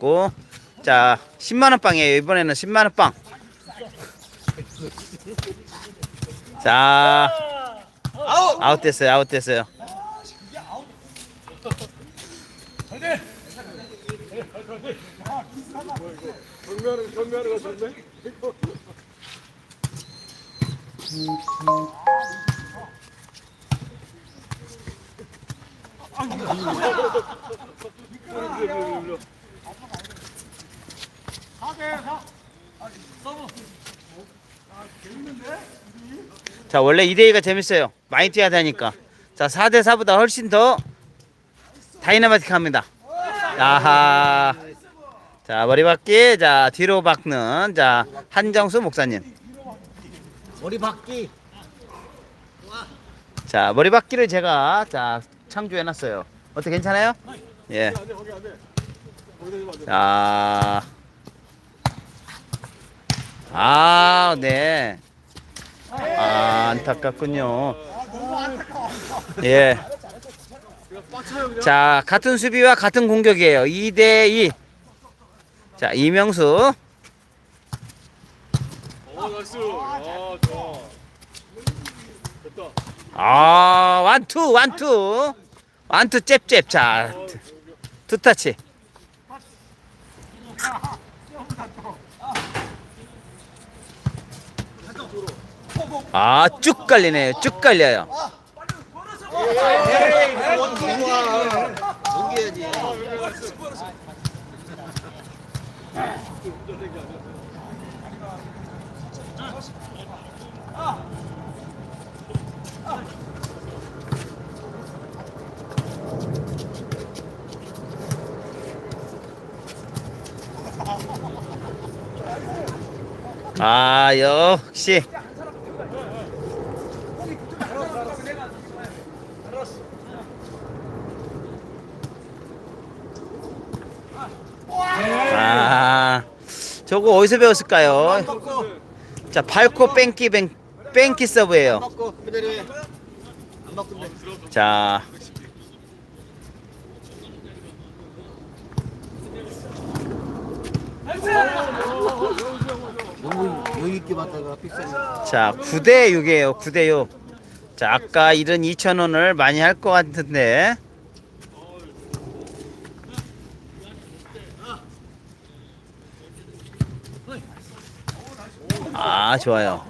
있고 자 10만원 빵이에요 이번에는 10만원 빵 자, 아웃 됐어요. 아웃 됐어요. 경매하는 경매하는 거 좋네. 자, 원래 2대2가 재밌어야 많이 뛰어야 되니까. 자, 4대4보다 훨씬 더 다이나마틱 합니다. 아하. 자, 머리 박기. 자, 뒤로 박는. 자, 한정수 목사님. 머리 박기. 자, 머리 박기를 제가 자, 창조해 놨어요. 어때 괜찮아요? 예. 자. 아, 네. 아, 안타깝군요. 예. 자, 같은 수비와 같은 공격이에요. 2대 2. 자, 이명수. 아 완투, 완투. 완투 잽잽. 자, 두- 두 타치. 아, 쭉 깔리네요. 쭉 깔려요. 아, 역시. 아, 저거 어디서 배웠을까요? 자, 밟고 뺑기 뺑, 뺑기 서브예요. 바꾼대. 자, 너무 여유 있게 봤다가 픽셀. 자, 9대 6이에요. 9대 6. 자, 아까 잃은 2,000원을 많이 할 것 같은데. 아, 좋아요.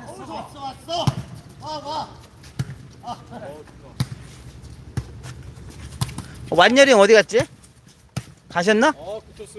어, 완열이 어디 갔지? 가셨나? 아 구토스.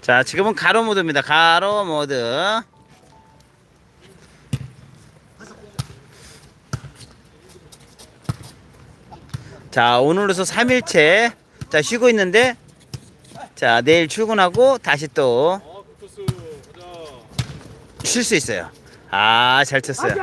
자, 지금은 가로 모드입니다. 가로 모드. 자, 오늘로서 3일째. 자, 쉬고 있는데. 자, 내일 출근하고 다시 또. 쉴수 있어요. 아, 잘 쳤어요.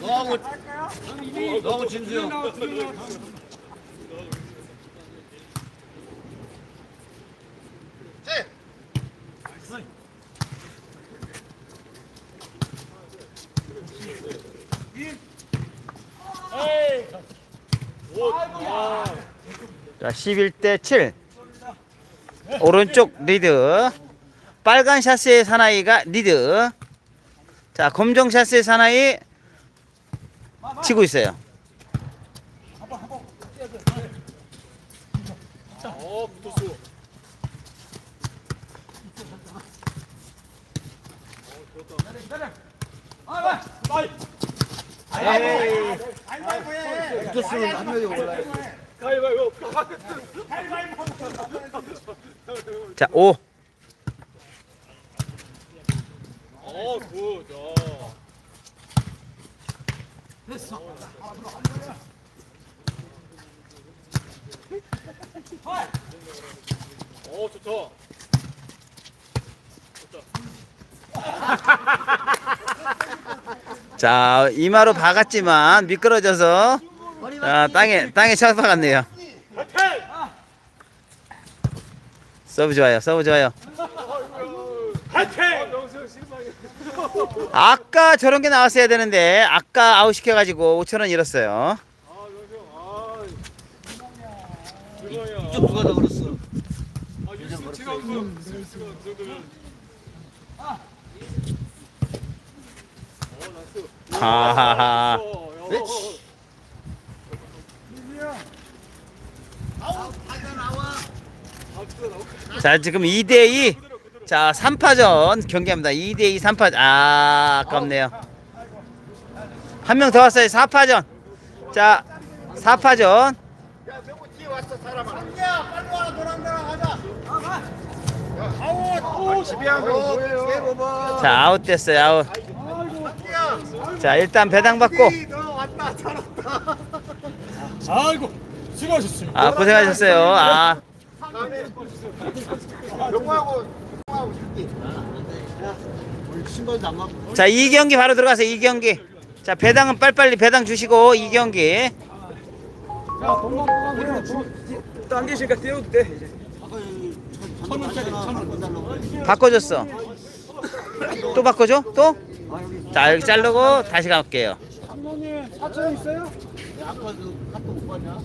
너하고 너하고 진수 형. 자, 11대 7. 오른쪽 리드. 빨간 샤스의 사나이가 리드. 자, 검정 샤스의 사나이 치고 있어요. 어 구토스. 기다려. 아, 와. 붙었으면 한 명이 올라요. 가위바위보. 자, 5. 어, 굿. 야. 됐어. 어, 좋다. 자, 이마로 박았지만 미끄러져서 자, 땅에 땅에 쳐박았네요. 서브 좋아요. 서브 좋아요. 아까 저런 게 나왔어야 되는데 아까 아웃 시켜 가지고 5천 원 잃었어요. 아. 아. 이쪽 누가? 아, 유스가 그 정도면. 어, 나이스. 하하하. 어, 야. 네? 나와. 아, 진짜 나오. 자, 지금 2대 2. 자, 3파전 경기합니다. 2대 2 3파. 아, 아깝네요. 한 명 더 왔어요. 4파전. 자, 4파전. 자, 아웃 됐어요. 아웃. 자, 일단 배당 받고 아이고. 수고하셨습니다. 아, 고생하셨어요. 아. 안 맞고. 자, 이 경기 바로 들어가서 이 경기. 자, 배당은 빨리빨리 배당 주시고 이 경기. 또안 계시니까 뛰어도 돼. 이제. 천 원짜리 천 원. 바꿔줬어. 또 바꿔줘? 또? 자, 여기 자르고 다시 갈게요. 아까 그 카톡 못 봤냐?